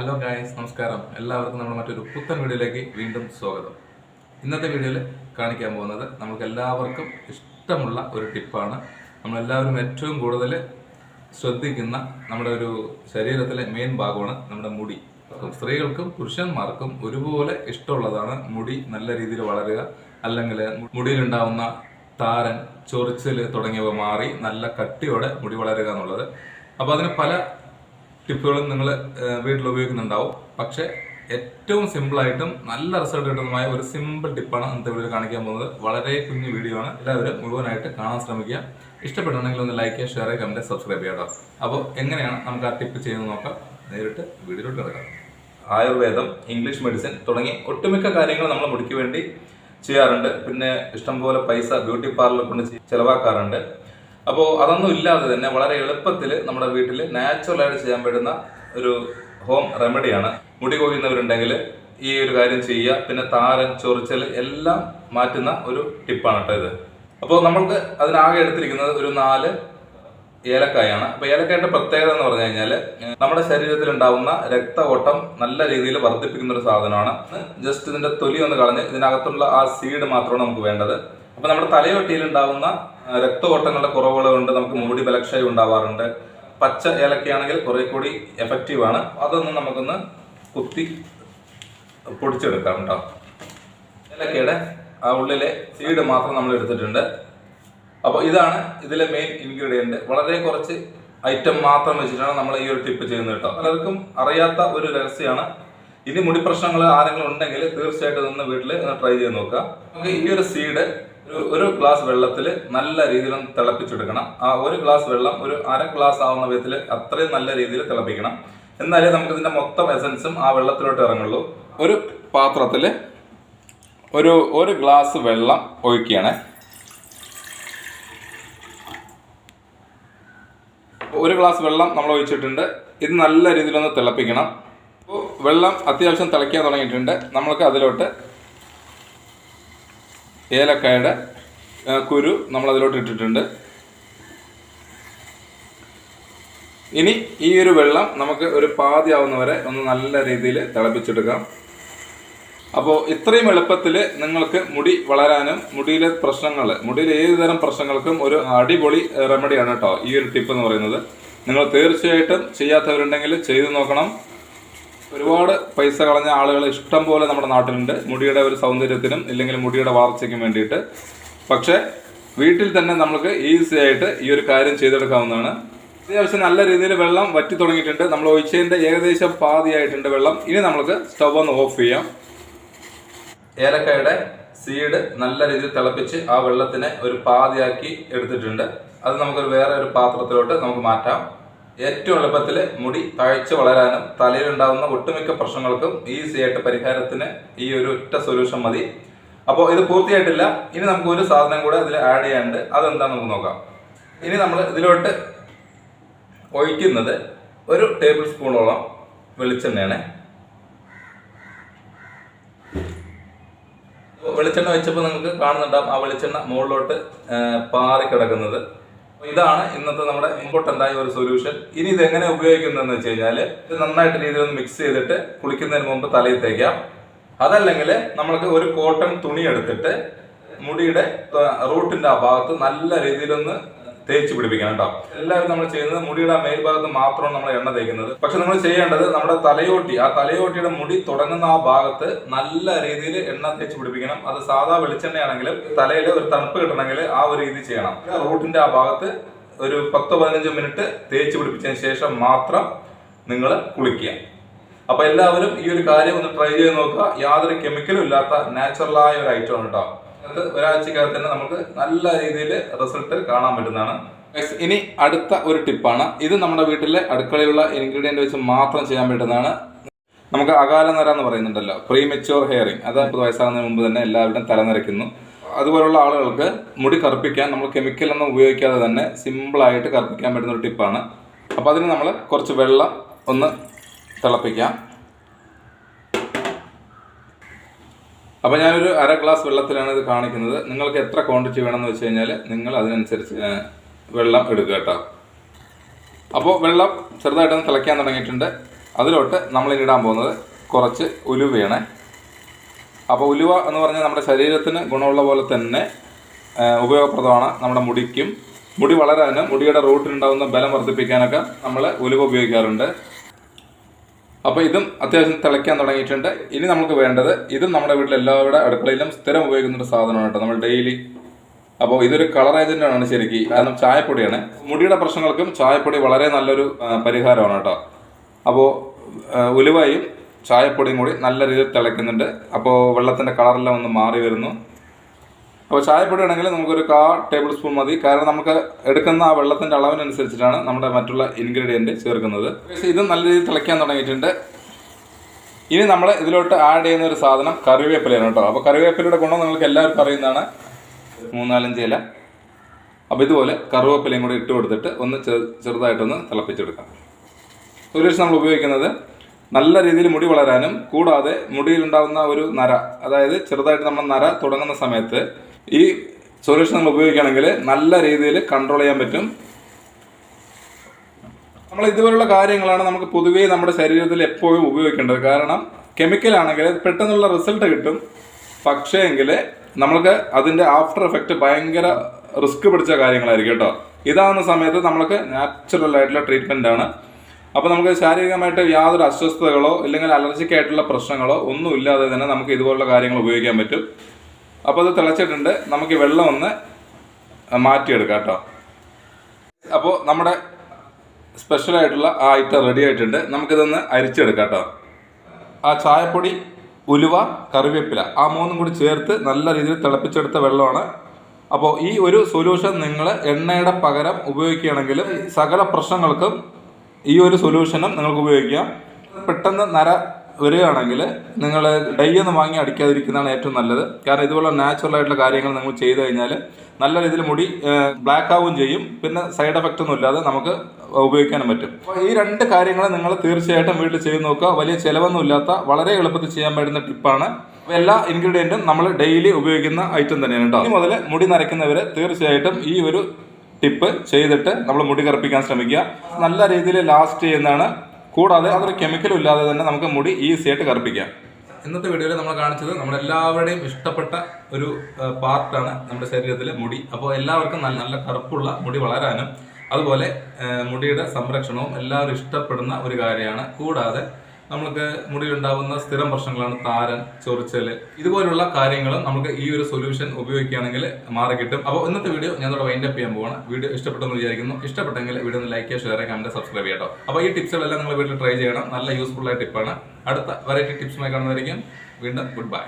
Hello guys നമസ്കാരം. എല്ലാവർക്കും നമ്മുടെ മറ്റൊരു പുത്തൻ വീഡിയോയിലേക്ക് വീണ്ടും സ്വാഗതം. ഇന്നത്തെ വീഡിയോയിൽ കാണിക്കാൻ പോകുന്നത് നമുക്ക് എല്ലാവർക്കും ഇഷ്ടമുള്ള ഒരു ടിപ്പാണ്. നമ്മളെല്ലാവരും ഏറ്റവും കൂടുതൽ ശ്രദ്ധിക്കുന്ന നമ്മുടെ ഒരു ശരീരത്തിലെ മെയിൻ ഭാഗമാണ് നമ്മുടെ മുടി. സ്ത്രീകൾക്കും പുരുഷന്മാർക്കും ഒരുപോലെ ഇഷ്ടമുള്ളതാണ് മുടി നല്ല രീതിയിൽ വളരുക. അല്ലെങ്കിൽ മുടിയിലുണ്ടാവുന്ന താരൻ ചൊറിച്ചിൽ തുടങ്ങിയവ മാറി നല്ല കട്ടിയോടെ മുടി വളരുക എന്നുള്ളത്. അപ്പോൾ അതിന് പല ടിപ്പുകളും നിങ്ങൾ വീട്ടിൽ ഉപയോഗിക്കുന്നുണ്ടാവും. പക്ഷേ ഏറ്റവും സിമ്പിളായിട്ടും നല്ല റിസൾട്ട് കിട്ടുന്നതുമായ ഒരു സിമ്പിൾ ടിപ്പാണ് ഇന്നത്തെ വീഡിയോ കാണിക്കാൻ പോകുന്നത്. വളരെ കുഞ്ഞു വീഡിയോ ആണ്. എല്ലാവരും മുഴുവനായിട്ട് കാണാൻ ശ്രമിക്കുക. ഇഷ്ടപ്പെട്ടുണ്ടെങ്കിൽ ഒന്ന് ലൈക്ക് ഷെയർ ചെയ്യുക കമന്റ് സബ്സ്ക്രൈബ് ചെയ്യാം അപ്പോൾ എങ്ങനെയാണ് നമുക്ക് ആ ടിപ്പ് ചെയ്യുന്നത് നോക്കാം. നേരിട്ട് വീഡിയോയിലോട്ട് കിടക്കാം ആയുർവേദം ഇംഗ്ലീഷ് മെഡിസിൻ തുടങ്ങി ഒട്ടുമിക്ക കാര്യങ്ങൾ നമ്മൾ മുടിക്ക് വേണ്ടി ചെയ്യാറുണ്ട്. പിന്നെ ഇഷ്ടംപോലെ പൈസ ബ്യൂട്ടി പാർലർ കൊണ്ട് ചെലവാക്കാറുണ്ട്. അപ്പോൾ അതൊന്നും ഇല്ലാതെ തന്നെ വളരെ എളുപ്പത്തിൽ നമ്മുടെ വീട്ടിൽ നാച്ചുറലായിട്ട് ചെയ്യാൻ പറ്റുന്ന ഒരു ഹോം റെമഡിയാണ് മുടി കൊയ്യുന്നവരുണ്ടെങ്കിൽ ഈ ഒരു കാര്യം ചെയ്യുക. പിന്നെ താരൻ ചൊറിച്ചൽ എല്ലാം മാറ്റുന്ന ഒരു ടിപ്പാണ് കേട്ടോ ഇത്. അപ്പോൾ നമ്മൾക്ക് അതിനാകെ എടുത്തിരിക്കുന്നത് ഒരു നാല് ഏലക്കായാണ്. അപ്പൊ ഏലക്കായുടെ പ്രത്യേകത എന്ന് പറഞ്ഞു കഴിഞ്ഞാൽ നമ്മുടെ ശരീരത്തിൽ ഉണ്ടാവുന്ന രക്ത ഓട്ടം നല്ല രീതിയിൽ വർദ്ധിപ്പിക്കുന്ന ഒരു സാധനമാണ്. ജസ്റ്റ് ഇതിന്റെ തൊലി ഒന്ന് കളഞ്ഞ് ഇതിനകത്തുള്ള ആ സീഡ് മാത്രമാണ് നമുക്ക് വേണ്ടത്. അപ്പൊ നമ്മുടെ തലയൊട്ടിയിൽ ഉണ്ടാവുന്ന രക്തഓട്ടങ്ങളുടെ കുറവുകൾ കൊണ്ട് നമുക്ക് മുടി ബലക്ഷയം ഉണ്ടാവാറുണ്ട്. പച്ച ഏലക്കയാണെങ്കിൽ കുറെ കൂടി എഫക്റ്റീവ് ആണ്. അതൊന്ന് നമുക്കൊന്ന് കുത്തി പൊടിച്ചെടുക്കാം കേട്ടോ ഏലക്കയുടെ ആ ഉള്ളിലെ സീഡ് മാത്രം നമ്മൾ എടുത്തിട്ടുണ്ട്. അപ്പോൾ ഇതാണ് ഇതിലെ മെയിൻ ഇൻഗ്രീഡിയന്റ് വളരെ കുറച്ച് ഐറ്റം മാത്രം വെച്ചിട്ടാണ് നമ്മൾ ഈ ഒരു ടിപ്പ് ചെയ്യുന്നത് കേട്ടോ. പലർക്കും അറിയാത്ത ഒരു രഹസ്യമാണ്. ഇനി മുടി പ്രശ്നങ്ങൾ ആരെങ്കിലും ഉണ്ടെങ്കിൽ തീർച്ചയായിട്ടും ഒന്ന് വീട്ടിൽ ഒന്ന് ട്രൈ ചെയ്ത് നോക്കുക. നമുക്ക് ഈ ഒരു സീഡ് ഒരു ഒരു ഗ്ലാസ് വെള്ളത്തിൽ നല്ല രീതിയിൽ തിളപ്പിച്ചെടുക്കണം. ആ ഒരു ഗ്ലാസ് വെള്ളം ഒരു അര ഗ്ലാസ് ആവുന്ന വിധത്തിൽ അത്രയും നല്ല രീതിയിൽ തിളപ്പിക്കണം. എന്നാലേ നമുക്ക് ഇതിന്റെ മൊത്തം എസൻസും ആ വെള്ളത്തിലോട്ട് ഇറങ്ങുള്ളൂ. ഒരു പാത്രത്തിൽ ഒരു ഒരു ഗ്ലാസ് വെള്ളം ഒഴിക്കുകയാണ്. ഒരു ഗ്ലാസ് വെള്ളം നമ്മൾ ഒഴിച്ചിട്ടുണ്ട്. ഇത് നല്ല രീതിയിലൊന്ന് തിളപ്പിക്കണം. വെള്ളം അത്യാവശ്യം തിളയ്ക്കാൻ തുടങ്ങിയിട്ടുണ്ട്. നമ്മൾക്ക് അതിലോട്ട് ഏലക്കായുടെ കുരു നമ്മളതിലോട്ട് ഇട്ടിട്ടുണ്ട്. ഇനി ഈ ഒരു വെള്ളം നമുക്ക് ഒരു പാതി ആവുന്നവരെ ഒന്ന് നല്ല രീതിയിൽ തിളപ്പിച്ചെടുക്കാം. അപ്പോൾ ഇത്രയും എളുപ്പത്തിൽ നിങ്ങൾക്ക് മുടി വളരാനും മുടിയിലെ പ്രശ്നങ്ങൾ മുടിയിലെ ഏത് തരം പ്രശ്നങ്ങൾക്കും ഒരു അടിപൊളി റെമഡിയാണ് കേട്ടോ ഈ ഒരു ടിപ്പ് എന്ന് പറയുന്നത്. നിങ്ങൾ തീർച്ചയായിട്ടും ചെയ്യാത്തവരുണ്ടെങ്കിൽ ചെയ്തു നോക്കണം. ഒരുപാട് പൈസ കളഞ്ഞ ആളുകൾ ഇഷ്ടം പോലെ നമ്മുടെ നാട്ടിലുണ്ട്. മുടിയുടെ ഒരു സൗന്ദര്യത്തിനും ഇല്ലെങ്കിൽ മുടിയുടെ വളർച്ചയ്ക്കും വേണ്ടിയിട്ട്. പക്ഷേ വീട്ടിൽ തന്നെ നമുക്ക് ഈസി ആയിട്ട് ഈ ഒരു കാര്യം ചെയ്തെടുക്കാവുന്നതാണ്. അത്യാവശ്യം നല്ല രീതിയിൽ വെള്ളം വറ്റി തുടങ്ങിയിട്ടുണ്ട്. നമ്മൾ ഒഴിച്ചതിന്റെ ഏകദേശം പാതിയായിട്ടുണ്ട് വെള്ളം. ഇനി നമുക്ക് സ്റ്റവ് ഒന്ന് ഓഫ് ചെയ്യാം. ഏലക്കായുടെ സീഡ് നല്ല രീതിയിൽ തിളപ്പിച്ച് ആ വെള്ളത്തിനെ ഒരു പാതിയാക്കി എടുത്തിട്ടുണ്ട്. അത് നമുക്കൊരു വേറെ ഒരു പാത്രത്തിലോട്ട് നമുക്ക് മാറ്റാം. ഏറ്റവും എളുപ്പത്തിൽ മുടി താഴ്ച വളരാനും തലയിലുണ്ടാകുന്ന ഒട്ടുമിക്ക പ്രശ്നങ്ങൾക്കും ഈസി ആയിട്ട് പരിഹാരത്തിന് ഈ ഒരു ഒറ്റ സൊല്യൂഷൻ മതി. അപ്പോൾ ഇത് പൂർത്തിയായിട്ടില്ല. ഇനി നമുക്ക് ഒരു സാധനം കൂടെ ഇതിൽ ആഡ് ചെയ്യാണ്ട് അതെന്താണെന്ന് നമുക്ക് നോക്കാം. ഇനി നമ്മൾ ഇതിലോട്ട് ഒഴിക്കുന്നത് ഒരു ടേബിൾ സ്പൂണോളം വെളിച്ചെണ്ണയാണ്. വെളിച്ചെണ്ണ വെച്ചപ്പോൾ നിങ്ങൾക്ക് കാണുന്നുണ്ടാവും ആ വെളിച്ചെണ്ണ മുകളിലോട്ട് പാറി കിടക്കുന്നത്. ഇതാണ് ഇന്നത്തെ നമ്മുടെ ഇമ്പോർട്ടന്റ് ആയ ഒരു സൊല്യൂഷൻ. ഇനി ഇത് എങ്ങനെ ഉപയോഗിക്കുന്നതെന്ന് വെച്ച് കഴിഞ്ഞാൽ ഇത് നന്നായിട്ട് രീതിയിൽ ഒന്ന് മിക്സ് ചെയ്തിട്ട് കുളിക്കുന്നതിന് മുമ്പ് തലയിൽ തേക്കാം. അതല്ലെങ്കിൽ നമ്മൾക്ക് ഒരു കോട്ടൺ തുണി എടുത്തിട്ട് മുടിയുടെ റൂട്ടിന്റെ ആ ഭാഗത്ത് നല്ല രീതിയിലൊന്ന് തേച്ച് പിടിപ്പിക്കണം കേട്ടോ എല്ലാവരും നമ്മൾ ചെയ്യുന്നത് മുടിയുടെ മേൽഭാഗത്ത് മാത്രമാണ് നമ്മൾ എണ്ണ തേക്കുന്നത്. പക്ഷെ നമ്മൾ ചെയ്യേണ്ടത് നമ്മുടെ തലയോട്ടി ആ തലയോട്ടിയുടെ മുടി തുടങ്ങുന്ന ആ ഭാഗത്ത് നല്ല രീതിയിൽ എണ്ണ തേച്ച് പിടിപ്പിക്കണം. അത് സാധാ വെളിച്ചെണ്ണയാണെങ്കിലും തലയിൽ ഒരു തണുപ്പ് കിട്ടണമെങ്കിൽ ആ ഒരു രീതി ചെയ്യണം. റൂട്ടിന്റെ ആ ഭാഗത്ത് ഒരു പത്തോ പതിനഞ്ചോ മിനിറ്റ് തേച്ച് പിടിപ്പിച്ചതിന് ശേഷം മാത്രം നിങ്ങൾ കുളിക്കുക. അപ്പൊ എല്ലാവരും ഈ ഒരു കാര്യം ഒന്ന് ട്രൈ ചെയ്ത് നോക്കുക. യാതൊരു കെമിക്കലും ഇല്ലാത്ത നാച്ചുറലായ ഒരു ഐറ്റം ആണ് കേട്ടോ അത് ഒരാഴ്ചക്കകത്ത് തന്നെ നമുക്ക് നല്ല രീതിയിൽ റിസൾട്ട് കാണാൻ പറ്റുന്നതാണ്. ഇനി അടുത്ത ഒരു ടിപ്പാണ് ഇത് നമ്മുടെ വീട്ടിലെ അടുക്കളയിലുള്ള ഇൻഗ്രീഡിയന്റ് വെച്ച് മാത്രം ചെയ്യാൻ പറ്റുന്നതാണ്. നമുക്ക് അകാലനര എന്ന് പറയുന്നുണ്ടല്ലോ പ്രീ മെച്യൂർ ഹെയറിങ് അത് വയസ്സാകുന്നതിന് മുമ്പ് തന്നെ എല്ലാവരുടെയും തലനിരയ്ക്കുന്നു. അതുപോലുള്ള ആളുകൾക്ക് മുടി കറുപ്പിക്കാൻ നമ്മൾ കെമിക്കൽ ഒന്നും ഉപയോഗിക്കാതെ തന്നെ സിമ്പിളായിട്ട് കറുപ്പിക്കാൻ പറ്റുന്ന ഒരു ടിപ്പാണ് അപ്പോൾ അതിന് നമ്മൾ കുറച്ച് വെള്ളം ഒന്ന് തിളപ്പിക്കാം. അപ്പോൾ ഞാനൊരു അര ഗ്ലാസ് വെള്ളത്തിലാണ് ഇത് കാണിക്കുന്നത്. നിങ്ങൾക്ക് എത്ര ക്വാണ്ടിറ്റി വേണമെന്ന് വെച്ച് കഴിഞ്ഞാൽ നിങ്ങൾ അതിനനുസരിച്ച് വെള്ളം എടുക്കുക കേട്ടോ. അപ്പോൾ വെള്ളം ചെറുതായിട്ടൊന്ന് തിളയ്ക്കാൻ തുടങ്ങിയിട്ടുണ്ട്. അതിലോട്ട് നമ്മളിനി ഇടാൻ പോകുന്നത് കുറച്ച് ഉലുവയാണ്. അപ്പോൾ ഉലുവ എന്ന് പറഞ്ഞാൽ നമ്മുടെ ശരീരത്തിന് ഗുണമുള്ള പോലെ തന്നെ ഉപയോഗപ്രദമാണ്. നമ്മുടെ മുടിക്കും. മുടി വളരാനും മുടിയുടെ റൂട്ടിലുണ്ടാകുന്ന ബലം വർദ്ധിപ്പിക്കാനൊക്കെ നമ്മൾ ഉലുവ ഉപയോഗിക്കാറുണ്ട്. അപ്പോൾ ഇതും അത്യാവശ്യം തിളയ്ക്കാൻ തുടങ്ങിയിട്ടുണ്ട്. ഇനി നമുക്ക് വേണ്ടത് ഇതും നമ്മുടെ വീട്ടിൽ എല്ലാവരുടെ അടുക്കളയിലും സ്ഥിരം ഉപയോഗിക്കുന്ന ഒരു സാധനമാണ് കേട്ടോ. നമ്മൾ ഡെയിലി അപ്പോൾ ഇതൊരു കളർ ഏജന്റ് ആണ് ശരിക്കും. കാരണം ചായപ്പൊടിയാണ്. മുടിയുടെ പ്രശ്നങ്ങൾക്കും ചായപ്പൊടി വളരെ നല്ലൊരു പരിഹാരമാണ് കേട്ടോ. അപ്പോൾ ഉലുവയും ചായപ്പൊടിയും കൂടി നല്ല രീതിയിൽ തിളയ്ക്കുന്നുണ്ട്. അപ്പോൾ വെള്ളത്തിന്റെ കളറെല്ലാം ഒന്ന് മാറി വരുന്നു. അപ്പോൾ ചായപ്പൊടി ആണെങ്കിൽ നമുക്കൊരു കാ ടേബിൾ സ്പൂൺ മതി. കാരണം നമുക്ക് എടുക്കുന്ന ആ വെള്ളത്തിന്റെ അളവിനനുസരിച്ചിട്ടാണ് നമ്മുടെ മറ്റുള്ള ഇൻഗ്രീഡിയന്റ് ചേർക്കുന്നത്. ഇത് നല്ല രീതിയിൽ തിളയ്ക്കാൻ തുടങ്ങിയിട്ടുണ്ട്. ഇനി നമ്മൾ ഇതിലോട്ട് ആഡ് ചെയ്യുന്ന ഒരു സാധനം കറിവേപ്പിലയാണ് കേട്ടോ. അപ്പോൾ കറിവേപ്പിലയുടെ ഗുണം നിങ്ങൾക്ക് എല്ലാവർക്കും അറിയുന്നതാണ്. മൂന്നാലഞ്ച് ഇല. അപ്പോൾ ഇതുപോലെ കറിവേപ്പിലയും കൂടി ഇട്ട് കൊടുത്തിട്ട് ഒന്ന് ചെറു ചെറുതായിട്ടൊന്ന് തിളപ്പിച്ചെടുക്കാം. സുരേഷ് നമ്മൾ ഉപയോഗിക്കുന്നത് നല്ല രീതിയിൽ മുടി വളരാനും കൂടാതെ മുടിയിലുണ്ടാകുന്ന ഒരു നര അതായത് ചെറുതായിട്ട് നമ്മൾ നര തുടങ്ങുന്ന സമയത്ത് ഈ സൊല്യൂഷൻ നമ്മൾ ഉപയോഗിക്കുകയാണെങ്കിൽ നല്ല രീതിയിൽ കൺട്രോൾ ചെയ്യാൻ പറ്റും. നമ്മൾ ഇതുപോലുള്ള കാര്യങ്ങളാണ് നമുക്ക് പൊതുവേ നമ്മുടെ ശരീരത്തിൽ എപ്പോഴും ഉപയോഗിക്കേണ്ടത്. കാരണം കെമിക്കൽ ആണെങ്കിൽ പെട്ടെന്നുള്ള റിസൾട്ട് കിട്ടും. പക്ഷേ എങ്കിൽ നമ്മൾക്ക് അതിന്റെ ആഫ്റ്റർ എഫക്റ്റ് ഭയങ്കര റിസ്ക് പിടിച്ച കാര്യങ്ങളായിരിക്കും കേട്ടോ. ഇതാകുന്ന സമയത്ത് നമ്മൾക്ക് നാച്ചുറൽ ആയിട്ടുള്ള ട്രീറ്റ്മെന്റ് ആണ്. അപ്പോൾ നമുക്ക് ശാരീരികമായിട്ട് യാതൊരു അസ്വസ്ഥതകളോ ഇല്ലെങ്കിൽ അലർജിക്കായിട്ടുള്ള പ്രശ്നങ്ങളോ ഒന്നും ഇല്ലാതെ തന്നെ നമുക്ക് ഇതുപോലുള്ള കാര്യങ്ങൾ ഉപയോഗിക്കാൻ പറ്റും. അപ്പോൾ അത് തിളച്ചിട്ടുണ്ട്. നമുക്ക് വെള്ളം ഒന്ന് മാറ്റിയെടുക്കാം കേട്ടോ. അപ്പോൾ നമ്മുടെ സ്പെഷ്യലായിട്ടുള്ള ആ ഐറ്റം റെഡി ആയിട്ടുണ്ട്. നമുക്കിതൊന്ന് അരിച്ചെടുക്കാം കേട്ടോ. ആ ചായപ്പൊടി ഉലുവ കറിവേപ്പില ആ മൂന്നും കൂടി ചേർത്ത് നല്ല രീതിയിൽ തിളപ്പിച്ചെടുത്ത വെള്ളമാണ്. അപ്പോൾ ഈ ഒരു സൊല്യൂഷൻ നിങ്ങൾ എണ്ണയുടെ പകരം ഉപയോഗിക്കുകയാണെങ്കിലും സകല പ്രശ്നങ്ങൾക്കും ഈ ഒരു സൊല്യൂഷനും നിങ്ങൾക്ക് ഉപയോഗിക്കാം. പെട്ടെന്ന് നര വരികയാണെങ്കിൽ നിങ്ങൾ ഡൈ ഒന്ന് വാങ്ങി അടിക്കാതിരിക്കുന്നതാണ് ഏറ്റവും നല്ലത്. കാരണം ഇതുപോലെ നാച്ചുറൽ ആയിട്ടുള്ള കാര്യങ്ങൾ നിങ്ങൾ ചെയ്തു കഴിഞ്ഞാൽ നല്ല രീതിയിൽ മുടി ബ്ലാക്ക് ആവുകയും ചെയ്യും. പിന്നെ സൈഡ് എഫക്റ്റ് ഒന്നും ഇല്ലാതെ നമുക്ക് ഉപയോഗിക്കാനും പറ്റും. അപ്പോൾ ഈ രണ്ട് കാര്യങ്ങൾ നിങ്ങൾ തീർച്ചയായിട്ടും വീട്ടിൽ ചെയ്ത് നോക്കുക. വലിയ ചിലവൊന്നും ഇല്ലാത്ത വളരെ എളുപ്പത്തിൽ ചെയ്യാൻ പറ്റുന്ന ടിപ്പാണ് എല്ലാ ഇൻഗ്രീഡിയന്റും നമ്മൾ ഡെയിലി ഉപയോഗിക്കുന്ന ഐറ്റം തന്നെയാണ് കേട്ടോ. ഇനി മുതൽ മുടി നരയ്ക്കുന്നവർ തീർച്ചയായിട്ടും ഈ ഒരു ടിപ്പ് ചെയ്തിട്ട് നമ്മൾ മുടി കറുപ്പിക്കാൻ ശ്രമിക്കുക. നല്ല രീതിയിൽ ലാസ്റ്റ് ചെയ്യുന്നതാണ്. കൂടാതെ അതൊരു കെമിക്കലും ഇല്ലാതെ തന്നെ നമുക്ക് മുടി ഈസി ആയിട്ട് കറുപ്പിക്കാം. ഇന്നത്തെ വീഡിയോയിൽ നമ്മൾ കാണിച്ചത് നമ്മുടെ എല്ലാവരുടെയും ഇഷ്ടപ്പെട്ട ഒരു പാർട്ടാണ് നമ്മുടെ ശരീരത്തിലെ മുടി. അപ്പോൾ എല്ലാവർക്കും നല്ല നല്ല കറുപ്പുള്ള മുടി വളരാനും അതുപോലെ മുടിയുടെ സംരക്ഷണവും എല്ലാവരും ഇഷ്ടപ്പെടുന്ന ഒരു കാര്യമാണ്. കൂടാതെ നമുക്ക് മുടിയിലുണ്ടാവുന്ന സ്ഥിരം പ്രശ്നങ്ങളാണ് താരൻ ചൊറിച്ചൽ. ഇതുപോലുള്ള കാര്യങ്ങളും നമുക്ക് ഈ ഒരു സൊല്യൂഷൻ ഉപയോഗിക്കുകയാണെങ്കിൽ മാറി കിട്ടും. അപ്പോൾ ഇന്നത്തെ വീഡിയോ ഞാൻ ഇവിടെ വൈൻഡപ്പ് ചെയ്യാൻ പോവാണ്. വീഡിയോ ഇഷ്ടപ്പെട്ടെന്ന് വിചാരിക്കുന്നു. ഇഷ്ടപ്പെട്ടെങ്കിൽ വീഡിയോ ഒന്ന് ലൈക്ക് ചെയ്യുക ഷെയർ ചെയ്യുക കമന്റ് സബ്സ്ക്രൈബ് ചെയ്യട്ടോ അപ്പോൾ ഈ ടിപ്സുകളെല്ലാം നിങ്ങൾ വീട്ടിൽ ട്രൈ ചെയ്യണം. നല്ല യൂസ്ഫുൾ ആയ ടിപ്പാണ് അടുത്ത വെറൈറ്റി ടിപ്സുമായി കാണുന്നതായിരിക്കും വീണ്ടും ഗുഡ് ബൈ